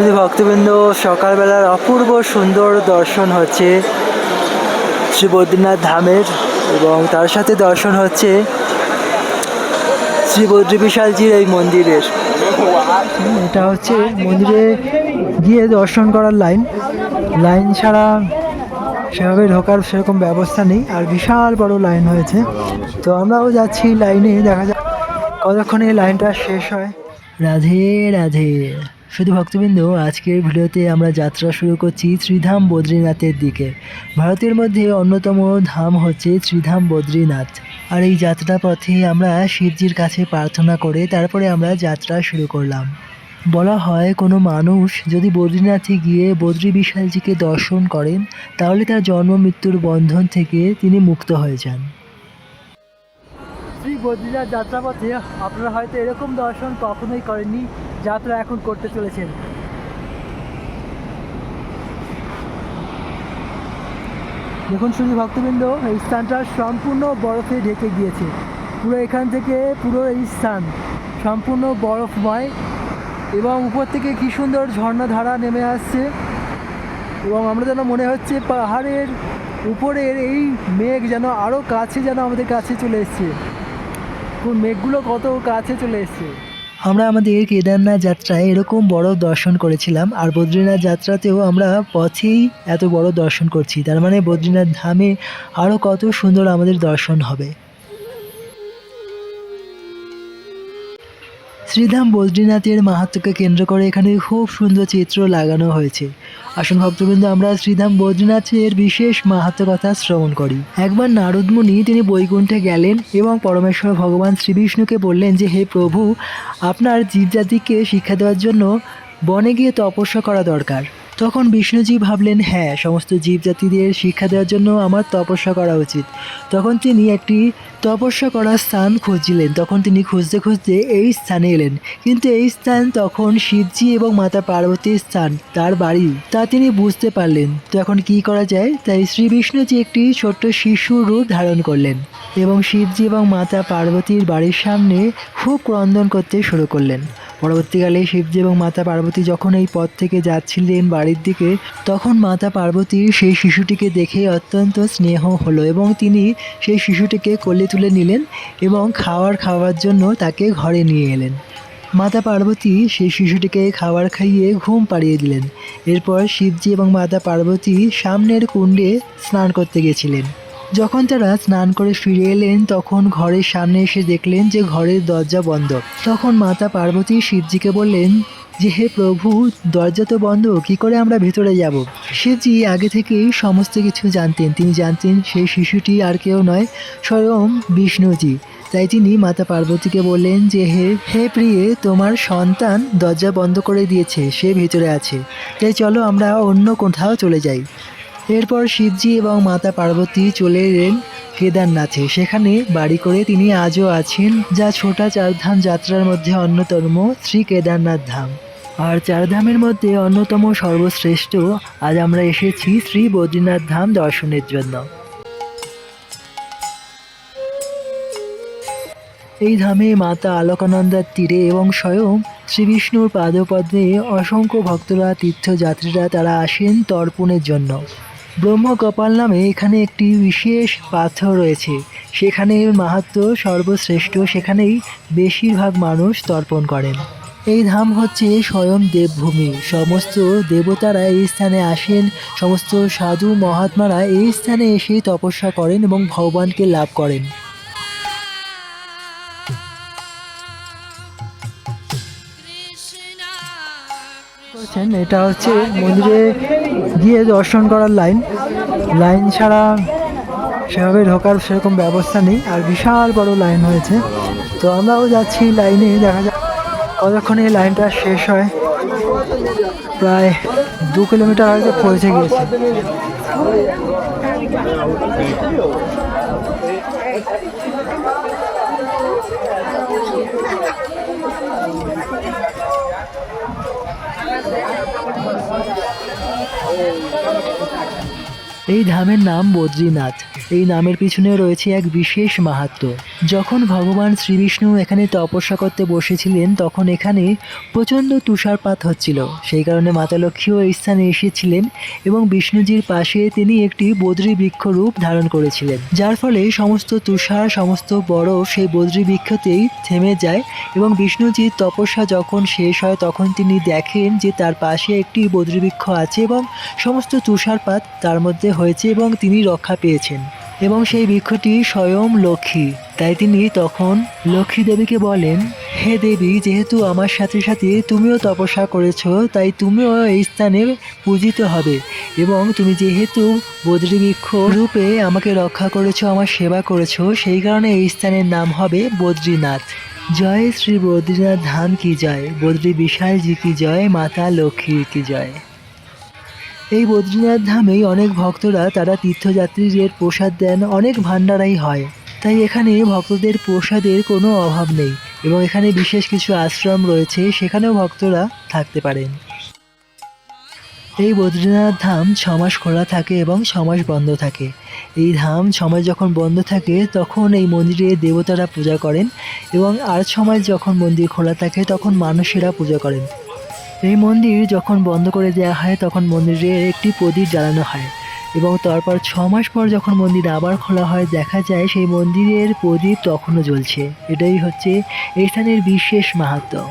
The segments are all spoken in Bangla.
শুধু ভক্তবৃন্দ, সকালবেলার অপূর্ব সুন্দর দর্শন হচ্ছে শ্রী বদ্রীনাথ ধামের এবং তার সাথে দর্শন হচ্ছে শ্রী বদ্রী বিশালজির এই মন্দিরের। এটা হচ্ছে মন্দিরে গিয়ে দর্শন করার লাইন। লাইন ছাড়া সেভাবে ঢোকার সেরকম ব্যবস্থা নেই, আর বিশাল বড় লাইন হয়েছে। তো আমরাও যাচ্ছি লাইনে, দেখা যাক কতক্ষণে এই লাইনটা শেষ হয়। রাধে রাধে। শুধু ভক্তবৃন্দ, আজকের ভিডিওতে আমরা যাত্রা শুরু করছি শ্রীধাম বদ্রীনাথের দিকে। ভারতের মধ্যে অন্যতম ধাম হচ্ছে শ্রীধাম বদ্রীনাথ। আর এই যাত্রা পথে আমরা শিবজির কাছে প্রার্থনা করে তারপরে আমরা যাত্রা শুরু করলাম। বলা হয়, কোনো মানুষ যদি বদ্রীনাথে গিয়ে বদ্রী বিশালজিকে দর্শন করেন, তাহলে তার জন্ম মৃত্যুর বন্ধন থেকে তিনি মুক্ত হয়ে যান। শ্রী বদ্রীনাথ যাত্রাপথে আপনারা হয়তো এরকম দর্শন কখনোই করেননি। যাত্রা এখন করতে চলেছেন। দেখুন শুধু ভক্তবৃন্দ, এই স্থানটা সম্পূর্ণ বরফে ঢেকে গিয়েছে। পুরো এখান থেকে পুরো এই স্থান সম্পূর্ণ বরফময় এবং উপর থেকে কি সুন্দর ঝর্ণাধারা নেমে আসছে এবং আমরা যেন মনে হচ্ছে পাহাড়ের উপরের এই মেঘ যেন আরও কাছে যেন আমাদের কাছে চলে এসছে। মেঘগুলো কত কাছে চলে এসছে। আমরা আমাদের কেদারনাথ যাত্রায় এরকম বড় দর্শন করেছিলাম, আর বদ্রীনাথ যাত্রাতেও আমরা পথেই এত বড় দর্শন করছি। তার মানে বদ্রীনাথ ধামে আরও কত সুন্দর আমাদের দর্শন হবে। শ্রীধাম বদ্রীনাথের মাহাত্মকে কেন্দ্র করে এখানে খুব সুন্দর চিত্র লাগানো হয়েছে। আসুন ভক্তবৃন্দ, আমরা শ্রীধাম বদ্রীনাথের বিশেষ মাহাত্ম কথা শ্রবণ করি। একবার নারদমুনি তিনি বৈকুণ্ঠে গেলেন এবং পরমেশ্বর ভগবান শ্রীবিষ্ণুকে বললেন যে, হে প্রভু, আপনার জীবজাতিকে শিক্ষা দেওয়ার জন্য বনে গিয়ে তপস্যা করা দরকার। তখন বিষ্ণুজি ভাবলেন হ্যাঁ সমস্ত জীবজাতিদের শিক্ষা দেওয়ার জন্য আমার তপস্যা করা উচিত। তখন তিনি একটি তপস্যা করার স্থান খুঁজছিলেন তখন তিনি খুঁজতে খুঁজতে এই স্থানে এলেন। কিন্তু এই স্থান তখন শিবজি এবং মাতা পার্বতীর স্থান, তার বাড়ি। তা তিনি বুঝতে পারলেন। তো এখন কি করা যায়? তাই শ্রী বিষ্ণুজি একটি ছোট্ট শিশুর রূপ ধারণ করলেন এবং শিবজি এবং মাতা পার্বতীর বাড়ির সামনে খুব ক্রন্দন করতে শুরু করলেন। পরবর্তীকালে শিবজি এবং মাতা পার্বতী যখন এই পথ থেকে যাচ্ছিলেন বাড়ির দিকে, তখন মাতা পার্বতী সেই শিশুটিকে দেখে অত্যন্ত স্নেহ হলো এবং তিনি সেই শিশুটিকে কোলে তুলে নিলেন এবং খাওয়ার খাওয়ার জন্য তাকে ঘরে নিয়ে এলেন। মাতা পার্বতী সেই শিশুটিকে খাবার খাইয়ে ঘুম পাড়িয়ে দিলেন। এরপর শিবজি এবং মাতা পার্বতী সামনের কুণ্ডে স্নান করতে গেছিলেন। যখন তারা স্নান করে ফিরে এলেন, তখন ঘরের সামনে এসে দেখলেন যে ঘরের দরজা বন্ধ। তখন মাতা পার্বতী শিবজিকে বললেন, যে হে প্রভু, দরজা তো বন্ধ, কি করে আমরা ভেতরে যাব? শিবজি আগে থেকেই সমস্ত কিছু জানতেন। তিনি জানতেন সেই শিশুটি আর কেউ নয়, স্বয়ং বিষ্ণুজি। তাই তিনি মাতা পার্বতীকে বললেন যে হে হে প্রিয়ে, তোমার সন্তান দরজা বন্ধ করে দিয়েছে, সে ভেতরে আছে। তাই চলো আমরা অন্য কোথাও চলে যাই। এরপর শিবজি এবং মাতা পার্বতী চলে এলেন কেদারনাথে। সেখানে বাড়ি করে তিনি আজও আছেন, যা ছোটা চারধাম যাত্রার মধ্যে অন্যতম শ্রী কেদারনাথ ধাম। আর চারধামের মধ্যে অন্যতম সর্বশ্রেষ্ঠ, আজ আমরা এসেছি শ্রী বদ্রীনাথ ধাম দর্শনের জন্য। এই ধামে মাতা আলোকানন্দার তীরে এবং স্বয়ং শ্রীবিষ্ণুর পাদপদ্মে অসংখ্য ভক্তরা তীর্থযাত্রীরা তারা আসেন তর্পণের জন্য। ব্রহ্মকপাল নামে এখানে একটি বিশেষ পাথর রয়েছে। সেখানে মাহাত্ম সর্বশ্রেষ্ঠ, সেখানেই বেশিরভাগ মানুষ তর্পণ করেন। এই ধাম হচ্ছে স্বয়ং দেবভূমি। সমস্ত দেবতারা এই স্থানে আসেন, সমস্ত সাধু মহাত্মারা এই স্থানে এসে তপস্যা করেন এবং ভগবানকে লাভ করেন। করছেন, এটা হচ্ছে মন্দিরে গিয়ে দর্শন করার লাইন। লাইন ছাড়া সেভাবে ঢোকার সেরকম ব্যবস্থা নেই, আর বিশাল বড় লাইন হয়েছে। তো আমরাও যাচ্ছি লাইনে, দেখা যাক কতক্ষণে এই লাইনটা শেষ হয়। প্রায় দু কিলোমিটার হয়তো পৌঁছে গিয়েছে। এই ধামের নাম বদ্রীনাথ। এই নামের পিছনে রয়েছে এক বিশেষ মাহাত্ম্য যখন ভগবান শ্রীবিষ্ণু এখানে তপস্যা করতে বসেছিলেন, তখন এখানে প্রচণ্ড তুষারপাত হচ্ছিল। সেই কারণে মাতা লক্ষ্মীও এই স্থানে এসেছিলেন এবং বিষ্ণুজির পাশে তিনি একটি বদ্রী বৃক্ষ রূপ ধারণ করেছিলেন। যার ফলে সমস্ত তুষার, সমস্ত বরফ সেই বদ্রী বৃক্ষতেই থেমে যায় এবং বিষ্ণুজির তপস্যা যখন শেষ হয়, তখন তিনি দেখেন যে তার পাশে একটি বদ্রী বৃক্ষ আছে এবং সমস্ত তুষারপাত তার মধ্যে হয়েছে এবং তিনি রক্ষা পেয়েছেন। এবং সেই বৃক্ষটি স্বয়ং লক্ষ্মী। তাই তিনি তখন লক্ষ্মী দেবীকে বলেন, হে দেবী, যেহেতু আমার সাথে সাথে তুমিও তপস্যা করেছ, তাই তুমিও এই স্থানে পূজিত হবে। এবং তুমি যেহেতু বদ্রীবৃক্ষ রূপে আমাকে রক্ষা করেছ, আমার সেবা করেছ, সেই কারণে এই স্থানের নাম হবে বদ্রীনাথ। জয় শ্রী বদ্রীনাথ ধাম কি জয়? বদ্রী বিশাল জি কি জয়? মাতা লক্ষ্মীর কি জয়? এই বদ্রীনাথ ধামেই অনেক ভক্তরা তারা তীর্থযাত্রীদের প্রসাদ দেন, অনেক ভাণ্ডারাই হয়। তাই এখানে ভক্তদের প্রসাদের কোনো অভাব নেই এবং এখানে বিশেষ কিছু আশ্রম রয়েছে, সেখানেও ভক্তরা থাকতে পারেন। এই বদ্রীনাথ ধাম ছমাস খোলা থাকে এবং ছমাস বন্ধ থাকে। এই ধাম ছমাস যখন বন্ধ থাকে, তখন এই মন্দিরে দেবতারা পূজা করেন এবং আর ছমাস যখন মন্দির খোলা থাকে, তখন মানুষেরা পূজা করেন। এই মন্দির যখন বন্ধ করে দেওয়া হয়, তখন মন্দিরে একটি প্রদীপ জ্বালানো হয় এবং তারপর ছ মাস পর যখন মন্দির আবার খোলা হয়, দেখা যায় সেই মন্দিরের প্রদীপ তখনও জ্বলছে। এটাই হচ্ছে এই স্থানের বিশেষ মাহাত্ম্য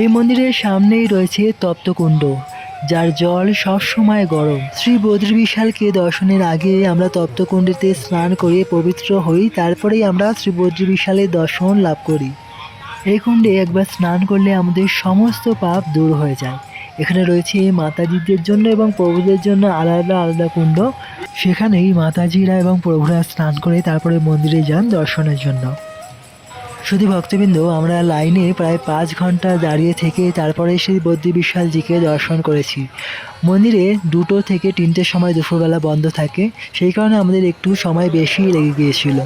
এই মন্দিরের সামনেই রয়েছে তপ্তকুণ্ড, যার জল সবসময় গরম। শ্রী বদ্রী বিশালকে দর্শনের আগে আমরা তপ্তকুণ্ডেতে স্নান করে পবিত্র হই, তারপরেই আমরা শ্রী বদ্রী বিশালের দর্শন লাভ করি। এই কুণ্ডে একবার স্নান করলে আমাদের সমস্ত পাপ দূর হয়ে যায়। এখানে রয়েছে মাতাজিদের জন্য এবং প্রভুদের জন্য আলাদা আলাদা কুণ্ড। সেখানেই মাতাজিরা এবং প্রভুরা স্নান করে তারপরে মন্দিরে যান দর্শনের জন্য। শুধু ভক্তবৃন্দ, আমরা লাইনে প্রায় পাঁচ ঘণ্টা দাঁড়িয়ে থেকে তারপরে সেই বদ্রী বিশালজিকে দর্শন করেছি। মন্দিরে দুটো থেকে তিনটের সময় দুপুরবেলা বন্ধ থাকে, সেই কারণে আমাদের একটু সময় বেশি লেগে গিয়েছিল।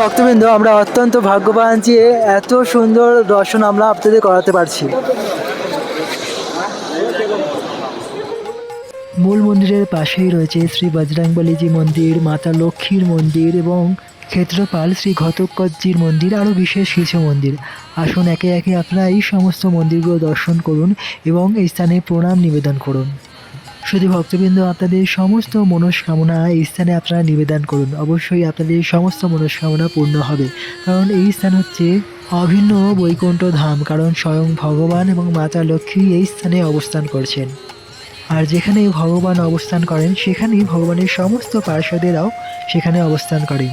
ভক্তবৃন্দ, আমরা অত্যন্ত ভাগ্যবান যে এত সুন্দর দর্শন আমরা আপনাদের করাতে পারছি। মূল মন্দিরের পাশেই রয়েছে শ্রী বজরাংবলীজি মন্দির, মাতা লক্ষ্মীর মন্দির এবং ক্ষেত্রপাল শ্রী ঘটকজির মন্দির, আরও বিশেষ কিছু মন্দির। আসুন, একে একে আপনারা এই সমস্ত মন্দিরগুলো দর্শন করুন এবং এই স্থানে প্রণাম নিবেদন করুন। শুধু ভক্তবৃন্দ, আপনাদের সমস্ত মনস্কামনা এই স্থানে আপনারা নিবেদন করুন। অবশ্যই আপনাদের সমস্ত মনস্কামনা পূর্ণ হবে। কারণ এই স্থান হচ্ছে অভিন্ন বৈকুণ্ঠ ধাম, কারণ স্বয়ং ভগবান এবং মাতা লক্ষ্মী এই স্থানে অবস্থান করছেন। আর যেখানে ভগবান অবস্থান করেন, সেখানেই ভগবানের সমস্ত পার্শ্বদেরাও সেখানে অবস্থান করেন।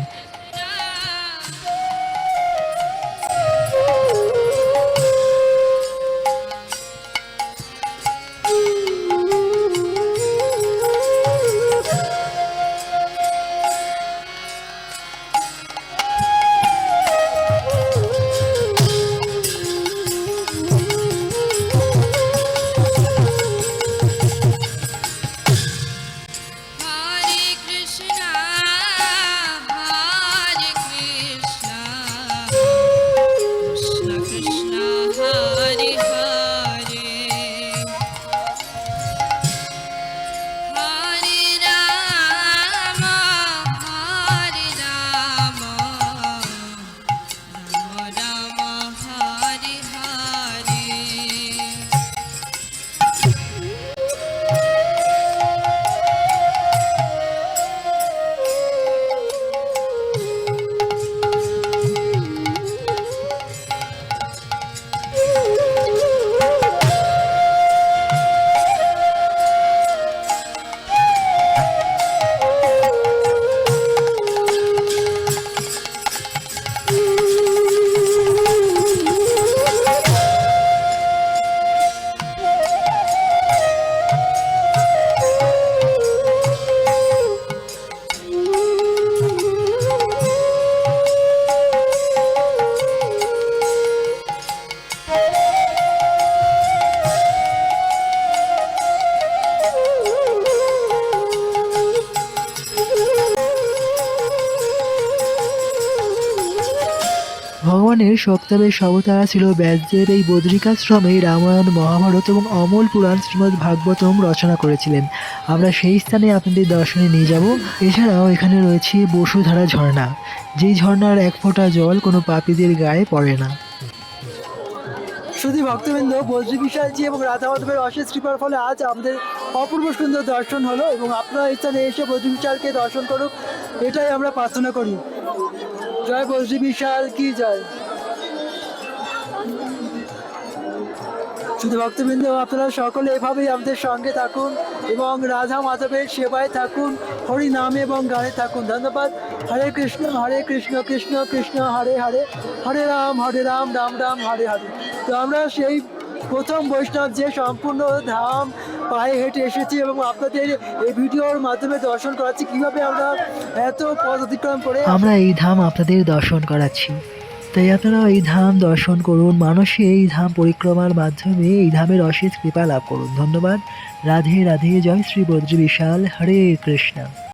ভগবানের সপ্তাবেশ অবতার ছিল ব্যাসদেব এই বদ্রিকাশ্রমে রামায়ণ, মহাভারত এবং অমল পুরাণ শ্রীমদ্ ভাগবতম রচনা করেছিলেন। আমরা সেই স্থানে আপনাদের দর্শনে নিয়ে যাব। এছাড়াও এখানে রয়েছে বসুধারা ঝর্ণা। যেই ঝর্ণার এক ফোঁটা জল কোনো পাপীদের গায়ে পড়ে না। শুধু ভক্তবৃন্দ বজ্রী বিশালজি এবং রাধা মাধবের অশেষ কৃপার ফলে আজ আমাদের অপূর্ব সুন্দর দর্শন হলো এবং আপনারা স্থানে এসে বজ্রী বিশালকে দর্শন করুক, এটাই আমরা প্রার্থনা করি। জয় বজ্রী বিশাল, কি জয়? শুধু ভক্তবৃন্দ, আপনারা সকলে এভাবেই আমাদের সঙ্গে থাকুন এবং রাধা মাধবের সেবায় থাকুন, হরি নামে এবং গানে থাকুন। ধন্যবাদ। হরে কৃষ্ণ হরে কৃষ্ণ কৃষ্ণ কৃষ্ণ, হরে হরে। হরে রাম হরে রাম রাম রাম, হরে হরে। তো আমরা সেই প্রথম বৈষ্ণব যে সম্পূর্ণ ধাম পায়ে হেঁটে এসেছি এবং আপনাদের এই ভিডিওর মাধ্যমে দর্শন করাচ্ছি, কীভাবে আমরা এত পথ অতিক্রম করে আমরা এই ধাম আপনাদের দর্শন করাচ্ছি। তাই আপনারা এই ধাম দর্শন করুন মানুষে এই ধাম পরিক্রমার মাধ্যমে এই ধামের অশেষ কৃপা লাভ করুন। ধন্যবাদ। রাধে রাধে, জয় শ্রী বদ্রী বিশাল। হরে কৃষ্ণ।